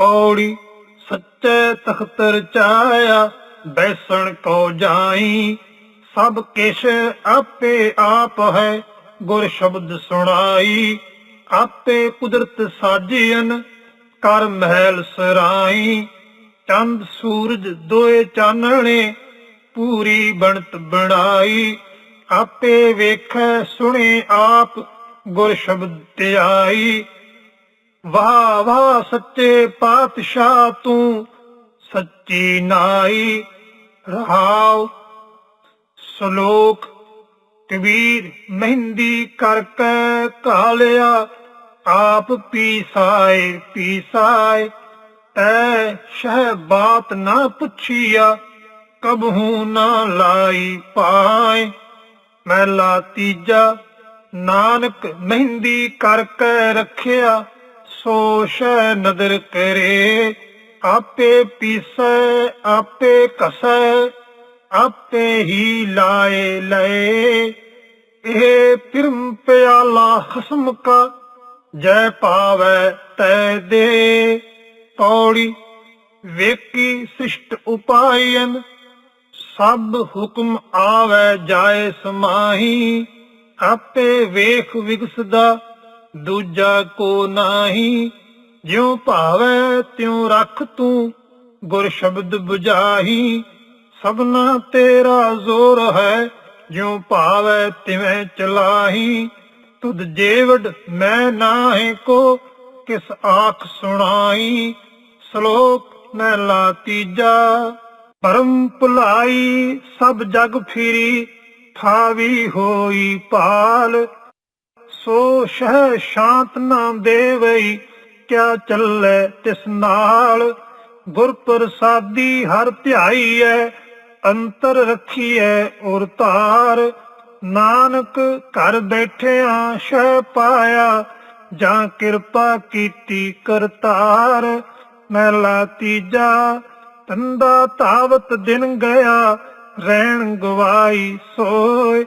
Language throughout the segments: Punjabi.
ਪੌੜੀ ਸੱਚੇ ਤਖਤ ਰਚਾਇਆ ਬੈਸਣ ਕੋ ਜਾਈ। ਸਭ ਕਿਛ ਆਪੇ ਆਪ ਹੈ, ਗੁਰ ਸ਼ਬਦ ਸੁਣਾਈ। ਆਪੇ ਕੁਦਰਤ ਸਾਜੀਨ ਕਰ ਮਹਿਲ ਸਰਾਈ। ਚੰਦ ਸੂਰਜ ਦੋਏ ਚਾਨਣੇ, ਪੂਰੀ ਬਣਤ ਬਣਾਈ। ਆਪੇ ਵੇਖੈ, ਸੁਣੇ ਆਪ, ਗੁਰ ਸ਼ਬਦ ਧਿਆਈ। ਵਾਹ ਵਾਹ ਸੱਚੇ ਪਾਤਸ਼ਾਹ ਤੂੰ, ਸੱਚੀ ਨਾਈ ਰਹਾਉ। ਸ਼ਲੋਕ, ਕਬੀਰ ਮਹਿੰਦੀ ਕਰਕੇ ਕਾਲਿਆ, ਆਪ ਪੀਸਾਏ ਪੀਸਾਏ ਐ ਸ਼ਹ ਬਾਤ ਨਾ ਪੁੱਛੀਆ, ਕਬਹੂ ਨਾ ਲਾਈ ਪਾਏ। ਮਹਿਲਾ ਤੀਜਾ, ਨਾਨਕ ਮਹਿੰਦੀ ਕਰ ਕੇ ਰੱਖਿਆ ਸੋ ਸ਼ੈ ਨਦਰ ਕਰੇ ਆਪੇ ਪੀਸੈ, ਆਪੇ ਕਸੈ ਆਪੇ ਹੀ ਲਾਏ ਲਏ। ਇਹ ਪਿਰਮ ਪਿਆਲਾ ਖਸਮ ਕਾ, ਜੈ ਪਾਵੈ ਤੈ ਦੇ। ਪੌੜੀ ਵੇਕੀ ਸਿਸ਼ਟ ਉਪਾਇਨ, ਸਭ ਹੁਕਮ ਆਵੈ ਜਾਏ ਸਮਾਹੀ। ਆਪੇ ਵੇਖ ਵਿਗਸਦਾ ਦੂਜਾ ਕੋ ਨਾਹੀ, ਜਿਉ ਭਾਵੈ ਤਿਉ ਰੱਖ ਤੂੰ, ਗੁਰ ਸ਼ਬਦ 부ਝਾਹੀ ਸਭਨਾ ਤੇਰਾ ਜ਼ੋਰ ਹੈ, ਜਿਉ ਭਾਵੈ ਤਿਵੇਂ ਚਲਾਹੀ। ਤੁਧ ਜੇਵਡ ਮੈਂ ਨਾਹੀ ਕੋ, ਕਿਸ ਆਖ ਸੁਣਾਈ ਸ਼ਲੋਕ ਮਹਿਲਾ ਤੀਜਾ। ਪਰਮ ਭੁਲਾਈ ਸਭ ਜਗ ਫਿਰੀ, ਥਾਵੀ ਹੋਈ ਪਾਲ ਸੋ ਸ਼ਹ ਸ਼ਾਂਤ ਨਾਮ ਦੇਵਈ, ਕਿਆ ਚੱਲੇ ਤਿਸ ਨਾਲ? ਗੁਰ ਪ੍ਰਸਾਦੀ ਹਰ ਧਿਆਈਐ, ਅੰਤਰ ਰੱਖੀਐ ਔਰ ਧਾਰ। ਨਾਨਕ ਘਰ ਬੈਠਿਆਂ ਸ਼ਹਿ ਪਾਇਆ, ਜਾਂ ਕਿਰਪਾ ਕੀਤੀ ਕਰਤਾਰ ਮਹਿਲਾ ਤੀਜਾ ਤੰਦਾ ਤਾਵਤ ਦਿਨ ਗਿਆ, ਰਹਿਣ ਗਵਾਈ ਸੋਏ।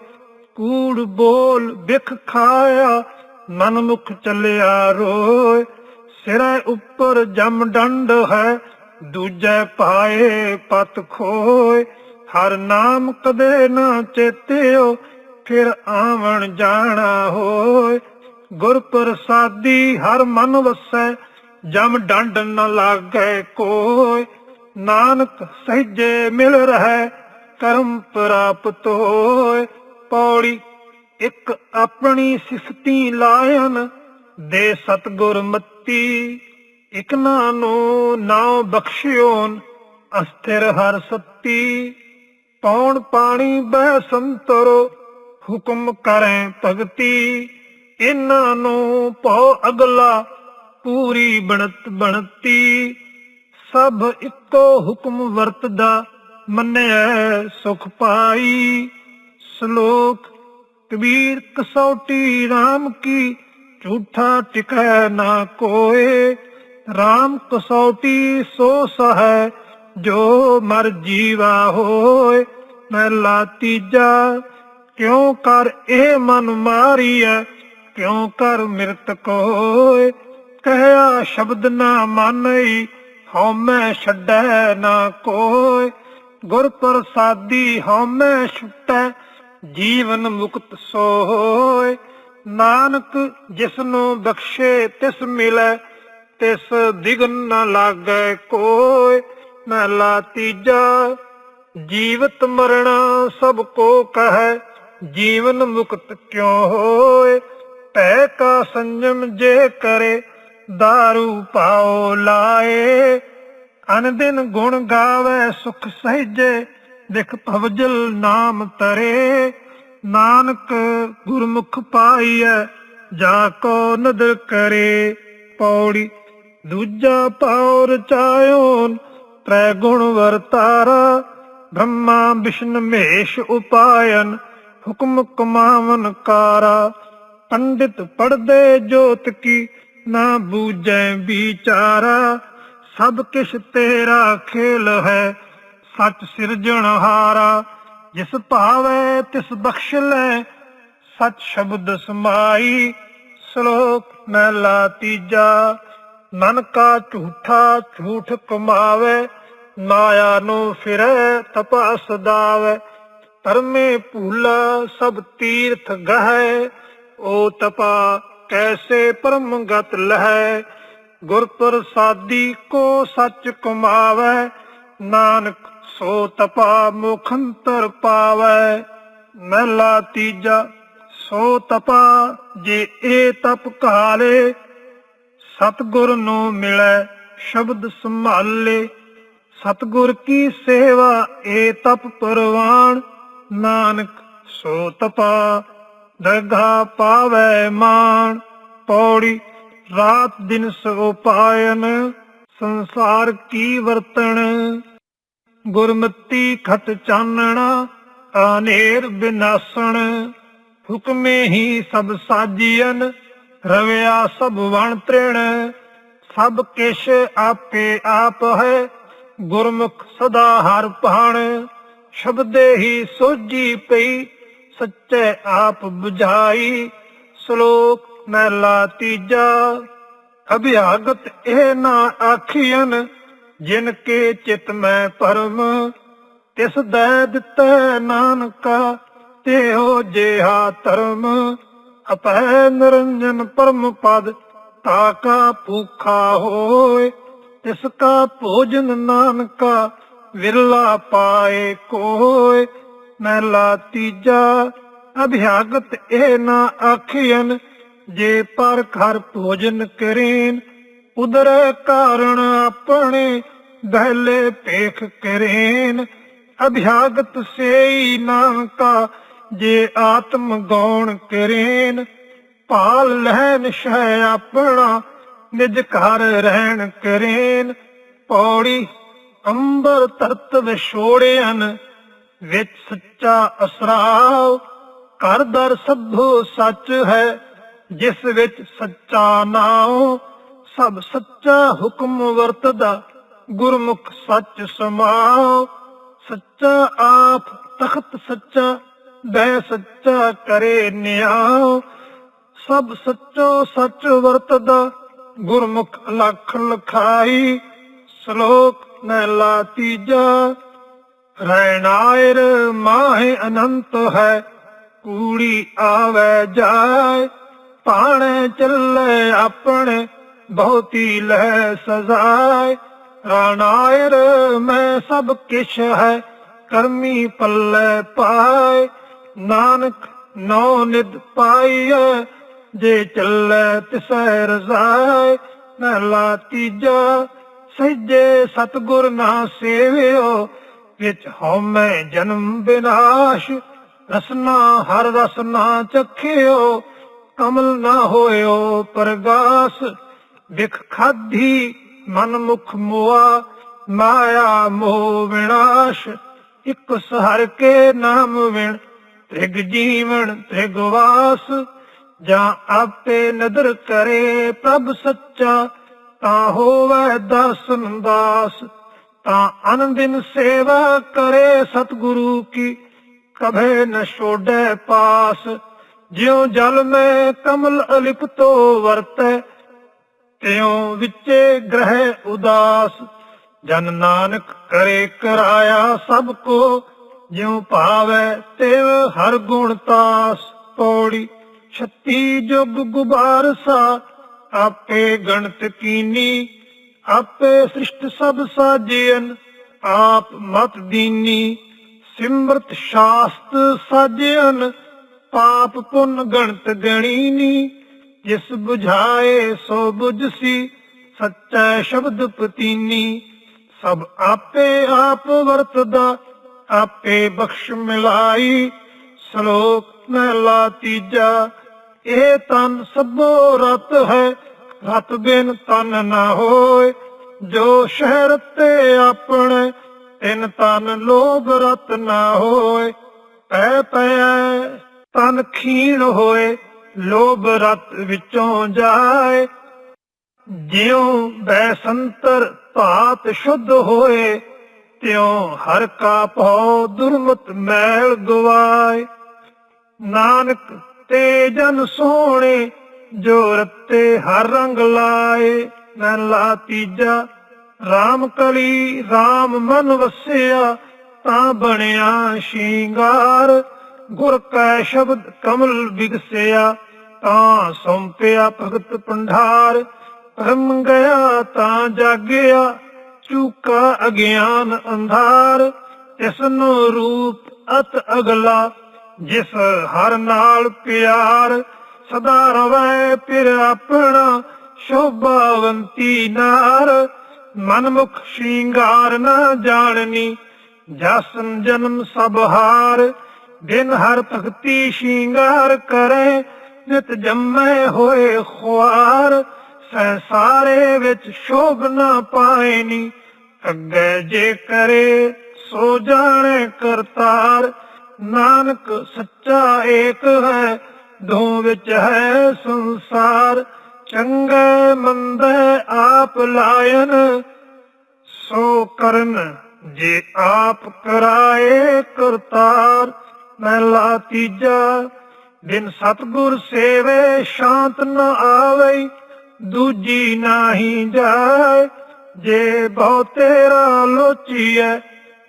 ਕੂੜ ਬੋਲ ਵਿਖ ਖਾਇਆ, ਮਨ ਮੁਖ ਚੱਲਿਆ ਰੋਏ। ਸਿਰੇ ਉੱਪਰ ਜਮ ਡੰਡ ਹੈ, ਦੂਜੇ ਪਾਏ ਪਤ ਖੋਏ। ਹਰ ਨਾਮ ਕਦੇ ਨਾ ਚੇਤਿਓ, ਫਿਰ ਆਵਣ ਜਾਣਾ ਹੋਏ। ਗੁਰ ਪ੍ਰਸਾਦੀ ਹਰ ਮਨ ਵਸੈ, ਜਮ ਡੰਡ ਨ ਲਾਗੇ ਕੋਏ। ਨਾਨਕ ਸਹਿਜੇ ਮਿਲ ਰਹਿ, ਕਰਮ ਪ੍ਰਾਪਤ ਹੋਏ। ਪੌੜੀ, ਇੱਕ ਆਪਣੀ ਸਿਫਤੀ ਲਾਇਨ ਦੇ ਸਤਗੁਰ ਮੱਤੀ ਇਕ ਨਾਨੋ ਨਾਉ ਬਖਸ਼ਿਓਨ, ਅਸਥਿਰ ਹਰ ਸੱਤੀ। ਪੌਣ ਪਾਣੀ ਬਹਿ ਸੰਤਰੋ, ਹੁਕਮ ਕਰੈ ਭਗਤੀ। ਇਹਨਾਂ ਨੂੰ ਭਉ ਅਗਲਾ ਪੂਰੀ ਬਣਤ ਬਣਤੀ। ਸਭ ਇੱਕੋ ਹੁਕਮ ਵਰਤਦਾ ਮੰਨਿਆ ਸੁਖ ਪਾਈ। ਸ਼ਲੋਕ ਕਬੀਰ ਕਸੌਟੀ RAM ਕੀ ਝੂਠਾ ਟਿਕੈ ਨਾ ਕੋਏ। RAM ਕਸੌਟੀ ਸੋ ਸਹੈ ਜੋ ਮਰ ਜੀਵਾ ਹੋਏ। ਮਹਿਲਾ ਤੀਜਾ, ਕਿਉ ਕਰ ਇਹ ਮਨ ਮਾਰੀਐ? ਕਿਉਂ ਕਰ ਮਿਰਤ ਕੋਏ? ਕਹਿਆ ਸ਼ਬਦ ਨਾ ਮਾਨਈ ਹਉਮੈ ਛੱਡੈ ਨਾ ਕੋਏ। ਗੁਰ ਪ੍ਰਸਾਦੀ ਹਉਮੈ ਛੁਟੈ ਜੀਵਨ ਮੁਕਤ ਸੋਏ ਨਾਨਕ ਜਿਸ ਨੂੰ ਬਖਸ਼ੇ ਤਿਸ ਮਿਲੈ, ਤਿਸ ਦਿਗਨ ਨ ਲਾਗੈ ਕੋਏ, ਮਹਿਲਾ ਤੀਜਾ, ਜੀਵਤ ਮਰਣਾ ਸਭ ਕੋ ਕਹੈ, ਜੀਵਨ ਮੁਕਤ ਕਿਉ ਹੋਏ, ਭੈ ਕਾ ਸੰਜਮ ਜੇ ਕਰੇ दारू ਪਾਓ ਲਾਏ। ਅਨ ਦਿਨ ਗੁਣ ਗਾਵੇ ਸੁਖ ਸਹਿਜੇ, ਦਿਖ ਭਵਜਲ ਨਾਮ ਤਰੇ। ਨਾਨਕ ਗੁਰਮੁਖ ਪਾਈਐ, ਜਾ ਕੋ ਨਦਰ ਕਰੇ ਪੌੜੀ। ਦੂਜਾ ਪਾਉ ਰਚਾਇਓਨ ਤ੍ਰੈ ਗੁਣ ਵਰਤਾਰਾ, ਬ੍ਰਹਮਾ ਵਿਸ਼ਨ ਮਹੇਸ਼ ਉਪਾਇਨ, ਹੁਕਮ ਕਮਾਵਨ ਕਾਰਾ। ਪੰਡਿਤ ਪੜਦੇ ਜੋਤ ਕੀ, ਨਾ ਬੂਝੈ ਵਿਚਾਰਾ। ਸਭ ਕਿਛ ਤੇਰਾ ਖੇਲ ਹੈ, ਸੱਚ ਸਿਰਜਣਹਾਰਾ ਜਿਸ ਭਾਵੈ ਤਿਸ ਬਖਸ਼ ਲੈ, ਸੱਚ ਸ਼ਬਦ ਸਮਾਈ, ਸ਼ਲੋਕ ਮਹਿਲਾ ਤੀਜਾ। ਮਨ ਕਾ ਝੂਠਾ ਝੂਠ ਕਮਾਵੇ, ਮਾਇਆ ਨੂੰ ਫਿਰੈ ਤਪਾ ਸਦਾਵੇ ਧਰਮੇ ਭੂਲਾ ਸਭ ਤੀਰਥ ਗਹਿ, ਓ ਤਪਾ ਕੈਸੇ ਪਰਮ ਗਤ ਲਹੈ। ਗੁਰ ਪ੍ਰਸਾਦੀ ਕੋ ਸੱਚ ਕਮਾਵੇ, ਨਾਨਕ ਸੋ ਤਪਾ ਮੁਖੰਤਰ ਪਾਵੇ, ਮਹਿਲਾ ਤੀਜਾ, ਸੋ ਤਪਾ ਜੇ ਇਹ ਤਪ ਕਾਲੇ ਸਤਗੁਰ ਨੂੰ ਮਿਲੈ ਸ਼ਬਦ ਸੰਭਾਲੇ। ਸਤਗੁਰ ਕੀ ਸੇਵਾ ਏ ਤਪ ਪਰਵਾਨ, ਨਾਨਕ ਸੋ ਤਪਾ ਦਰਗਾ ਪਾਵੈ ਮਾਣ। ਪੌੜੀ ਰਾਤ ਦਿਨ ਸੋ ਪਾਇਨ ਸੰਸਾਰ ਕੀ ਵਰਤਣ। ਗੁਰਮਤੀ ਖਤ ਚਾਨਣਾ ਆਨੇਰ ਬਿਨਾਸਣ, ਹੁਕਮੇ ਹੀ ਸਭ ਸਾਜੀਨ ਰਵਿਆ ਸਭ ਵਣ ਤ੍ਰਿਣ, ਸਭ ਕਿਛ ਆਪੇ ਆਪ ਹੈ, ਗੁਰਮੁਖ ਸਦਾ ਹਰ ਭਾਣ, ਸ਼ਬਦੇ ਹੀ ਸੋਜੀ ਪਈ, ਸੱਚੇ ਆਪ 부ਝਾਈ ਸ਼ਲੋਕ ਮਹਿਲਾ ਤੀਜਾ, ਅਭਿਆਗਤ ਇਹ ਨਾ ਆਖੀਨ ਜਿਨ ਕੇ ਚਿਤ ਮੈਂ ਪਰਮ, ਤਿਸ ਦੈ ਦਿੱਤਾ ਨਾਨਕਾ ਤੇ ਹੋ ਜਿਹਾ ਧਰਮ। ਅਪੈ ਨਿਰੰਜਨ ਪਰਮ ਪਦ ਤਾਕਾ ਭੂਖਾ ਹੋਏ ਤਿਸ ਕਾ ਭੋਜਨ ਨਾਨਕਾ, ਵਿਰਲਾ ਪਾਏ ਕੋਏ ਮਹਿਲਾ ਤੀਜਾ, ਅਭਿਆਗਤ ਇਹ ਨਾ ਆਖੀਨ ਜੇ ਪਰ ਘਰ ਭੋਜਨ ਕਰੇਨ। ਉਦਰ ਕਾਰਣ ਆਪਣੇ ਦਹਲੇ ਪੇਖ ਕਰੇਨ। ਅਭਿਆਗਤ ਸੇਈ ਕਾ ਜੇ ਆਤਮ ਗੌਣ ਕਰੇਨ। ਭਾਲ ਲੈਨ ਸ਼ੈ ਆਪਣਾ, ਨਿਜ ਘਰ ਰਹਿਣ ਕਰੇਨ। ਪੌੜੀ ਅੰਬਰ ਤਰਤ ਵਿਛੋੜਿਆਨ ਵਿੱਚ ਸੱਚਾ ਅਸਰਾਵ। ਘਰ ਦਰ ਸਭੋ ਸੱਚ ਹੈ, ਜਿਸ ਵਿੱਚ ਸੱਚਾ ਨਾਉ। ਸਭ ਸੱਚਾ ਹੁਕਮ ਵਰਤਦਾ, ਗੁਰਮੁਖ ਸੱਚ ਸਮਾਉ ਸੱਚਾ ਆਪ ਤਖਤ ਸੱਚਾ ਬੈ ਸੱਚਾ ਕਰੇ ਨਿਆਉ ਸਭ ਸੱਚੋ ਸੱਚ ਵਰਤਦਾ, ਗੁਰਮੁਖ ਲੱਖ ਲਖਾਈ। ਸ਼ਲੋਕ ਮਹਿਲਾ ਤੀਜਾ ਰਹਿਣਾਇਰ ਮਾਹਿ ਅਨੰਤ ਹੈ, ਕੂੜੀ ਆਵੇ ਜਾਏ। ਪਾਣੇ ਚੱਲੇ ਆਪਣੇ ਬਹੁਤੀ ਲੈ ਸਜ਼ਾਏ। ਰਾਣਾਇਰ ਮੈਂ ਸਭ ਕਿਛ ਹੈ, ਕਰਮੀ ਪੱਲੇ ਪਾਏ। ਨਾਨਕ ਨੌ ਨਿਦ ਪਾਈਐ, ਜੇ ਚੱਲੇ ਤਿਸੈ ਰਜ਼ਾਏ। ਮਹਿਲਾ ਤੀਜਾ ਸਹਿਜੇ ਸਤਗੁਰ ਨਾ ਸੇਵਿਓ, ਵਿੱਚ ਹਉਮੈ ਜਨਮ ਬਿਨਾਸ਼ ਰਸਨਾ ਹਰ ਰਸਨਾ ਚਖਿਓ, ਕਮਲ ਨਾ ਹੋਇਓ ਪਰਗਾਸ। ਵਿਖ ਖਾਧੀ ਮਨ ਮੁਖ ਮੁਆ, ਮਾਇਆ ਮੋਹ ਵਿਨਾਸ਼, ਇਕ ਸਹਰ ਕੇ ਨਾਮ ਵਿਣ, ਤ੍ਰਿਗ ਜੀਵਨ, ਤ੍ਰਿਗ ਵਾਸ, ਜਾਂ ਆਪੇ ਨਦਰ ਕਰੇ ਪ੍ਰਭ ਸੱਚਾ, ਤਾਂ ਹੋਵੇ ਦਰਸ਼ਨ ਦਾਸ, ਤਾਂ ਅਨੰਦਿਨ ਸੇਵਾ ਕਰੇ ਸਤਿਗੁਰੂ ਕੀ, ਕਭੇ ਨ ਛੋੜੈ ਪਾਸ, ਜਿਉ ਜਲ ਮੈਂ ਕਮਲ ਅਲਿਪ ਅਲਿਪਤੋ ਵਰਤੈ ਤਿਉ ਵਿਚੇ ਗ੍ਰਹਿ ਉਦਾਸ, ਜਨ ਨਾਨਕ ਕਰੇ ਕਰਾਇਆ ਸਭ ਕੋ, ਜਿਉ ਭਾਵੈ ਤਿਵ ਹਰ ਗੁਣ ਤਾਸ ਪੌੜੀ। ਛੱਤੀ ਜੁਗ ਗੁਬਾਰ ਸਾ, ਆਪੇ ਗਣਤ ਕੀਨੀ, ਆਪੇ ਸ੍ਰਿਸ਼ਟ ਸਭ ਸਾਜਿਅਨ, ਆਪ ਮਤ ਦੀਨੀ। ਸਿਮਰਤ ਸ਼ਾਸਤ ਸਾਜਿਅਨ, ਪਾਪ ਪੁੰਨ ਗਣਤ ਗਣੀਨੀ। ਜਿਸ 부ਝਾਏ ਸੋ 부ਝਸੀ ਸੱਚਾ ਸ਼ਬਦ ਪਤੀਨੀ। ਸਭ ਆਪੇ ਆਪ ਵਰਤਦਾ, ਆਪੇ ਬਖਸ਼ ਮਿਲਾਈ। ਸ਼ਲੋਕ ਮਹਿਲਾ ਤੀਜਾ, ਇਹ ਤਨ ਸਭੋ ਰਤ ਹੈ, ਰਤ ਬਿਨ ਤਨ ਨਾ ਹੋਏ। ਜੋ ਸ਼ਹਿਰ ਤੇ ਆਪਣੇ, ਤਿਨ ਤਨ ਲੋਭ ਰਤ ਨਾ ਹੋਏ। ਪੈ ਪੈ ਤਨ ਖੀਣ ਹੋਏ। ਲੋਭ ਰਤ ਵਿੱਚੋਂ ਜਾਏ, ਜਿਉ ਬੈਸੰਤਰ ਧਾਤ ਸ਼ੁੱਧ ਹੋਏ, ਤਿਉ ਹਰ ਕਾ ਭਉ ਦੁਰਮਤ ਮੈਲ ਗਵਾਏ। ਨਾਨਕ ਤੇ ਜਨ ਸੋਹਣੇ, ਜੋ ਰਤੇ ਹਰ ਰੰਗ ਲਾਏ ਮਹਿਲਾ ਤੀਜਾ RAM ਕਲੀ RAM ਮਨ ਵਸਿਆ, ਤਾਂ ਬਣਿਆ ਸ਼ਿੰਗਾਰ। ਗੁਰ ਕੈ ਸ਼ਬਦ ਕਮਲ ਵਿਗਸਿਆ, ਤਾਂ ਸੌਂਪਿਆ ਭਗਤ ਪੰਡਾਰ। ਭਰਮ ਗਿਆ ਤਾਂ ਜਾਗਿਆ, ਚੂਕਾ ਅਗਿਆਨ ਅੰਧਾਰ। ਇਸ ਨੂੰ ਰੂਪ ਅਤ ਅਗਲਾ, ਜਿਸ ਹਰ ਨਾਲ ਪਿਆਰ। ਸਦਾ ਰਵੈ ਫਿਰ ਆਪਣਾ ਸ਼ੋਭਾਵੰਤੀ ਨਾਰ। ਮਨਮੁਖ ਸ਼ਿੰਗਾਰ ਨਾ ਜਾਣਨੀ, ਜਸਨ ਜਨਮ ਸਭ ਹਾਰ। ਦਿਨ ਹਰ ਭਗਤੀ ਸ਼ਿੰਗਾਰ ਕਰੇ, ਨਿਤ ਜੰਮੇ ਹੋਏ ਖੁਆਰ। ਸੰਸਾਰੇ ਵਿੱਚ ਸ਼ੋਭ ਨਾ ਪਾਇਨੀ ਅੱਗੇ ਜੇ ਕਰੇ ਸੋ ਜਾਣੇ ਕਰਤਾਰ। ਨਾਨਕ ਸੱਚਾ ਏਕ ਹੈ, ਦੋ ਵਿੱਚ ਹੈ ਸੰਸਾਰ। ਚੰਗੇ ਮੰਦੇ ਆਪ ਲਾਇਨ, ਸੋ ਕਰਨ ਜੇ ਆਪ ਕਰਾਏ ਕਰਤਾਰ। ਮਹਿਲਾ ਤੀਜਾ, ਬਿਨ ਸਤਗੁਰ ਸੇਵੇ ਸ਼ਾਂਤ ਨ ਆਵੇ ਦੂਜੀ ਨਾਹੀ ਜਾਏ, ਜੇ ਬਹੁ ਤੇਰਾ ਲੋਚੀਐ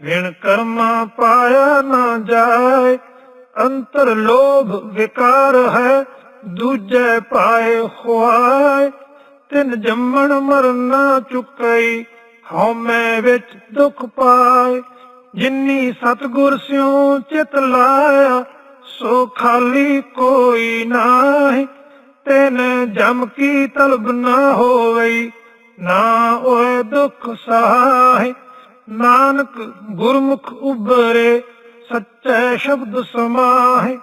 ਵਿਣ ਕਰਮਾ ਪਾਇਆ ਨਾ ਜਾਏ। ਅੰਤਰ ਲੋਭ ਵਿਕਾਰ ਹੈ, ਦੂਜੇ ਪਾਏ ਖੁਆਏ। ਤਿਨ ਜੰਮਣ ਮਰਨਾ ਚੁਕਈ, ਹਉਮੈ ਵਿੱਚ ਦੁੱਖ ਪਾਏ। ਜਿਨੀ ਸਤਗੁਰ ਸਿਉ ਚਿਤ ਲਾਇਆ, ਸੋ ਖਾਲੀ ਕੋਈ ਨਾਹੀ। ਤਿਨ ਜਮ ਕੀ ਤਲਬ ਨਾ ਹੋਵਈ, ਨਾ ਓਏ ਦੁਖ ਸਹਾਇ ਨਾਨਕ ਗੁਰਮੁਖ ਉਬਰੇ ਸੱਚੇ ਸ਼ਬਦ ਸਮਾਹਿ।